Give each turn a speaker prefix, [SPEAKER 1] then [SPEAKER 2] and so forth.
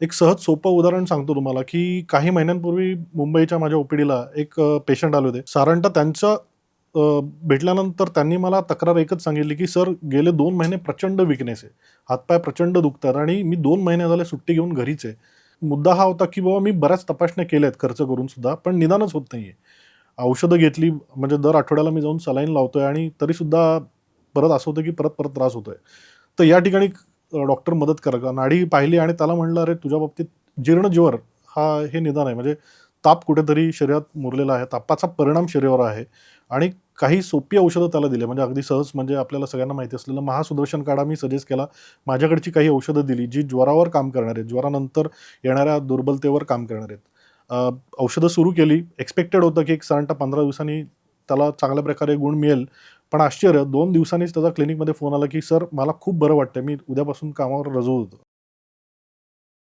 [SPEAKER 1] एक सहज सोपं उदाहरण सांगतो तुम्हाला की काही महिन्यांपूर्वी मुंबईच्या माझ्या ओपीडीला एक पेशंट आले होते. साधारणतः त्यांचं भेटल्यानंतर त्यांनी मला तक्रार एकच सांगितली की सर गेले दोन महिने प्रचंड विकनेस आहे. हातपाय प्रचंड दुखतात आणि मी दोन महिने झाले सुट्टी घेऊन घरीच आहे. मुद्दा हा होता की बाबा मी बऱ्याच तपासण्या केल्या आहेत खर्च करून सुद्धा पण निदानच होत नाही आहे औषधं घेतली म्हणजे दर आठवड्याला मी जाऊन सलाईन लावतोय आणि तरीसुद्धा परत असं होतं की परत परत त्रास होतोय. तर या ठिकाणी डॉक्टर मदत करा का नाडी पाहिली आणि त्याला म्हणलं अरे तुझ्या बाबतीत जीर्णज्वर हा हे निदान आहे. म्हणजे ताप कुठेतरी शरीरात मुरलेला आहे. तापाचा परिणाम शरीरावर आहे. आणि काही सोपी औषधं त्याला दिली. म्हणजे अगदी सहज म्हणजे आपल्याला सगळ्यांना माहिती असलेलं महासुदर्शन काढा मी सजेस्ट केला. माझ्याकडची काही औषधं दिली जी ज्वरावर काम करणार आहेत. ज्वरानंतर येणाऱ्या दुर्बलतेवर काम करणार आहेत. औषधं सुरू केली. एक्सपेक्टेड होतं की एक साधारणतः पंधरा दिवसांनी त्याला चांगल्या प्रकारे गुण मिळेल. पण आश्चर्य दोन दिवसांनीच त्याचा क्लिनिकमध्ये फोन आला की सर मला खूप बरं वाटतं मी उद्यापासून कामावर रजू होतो.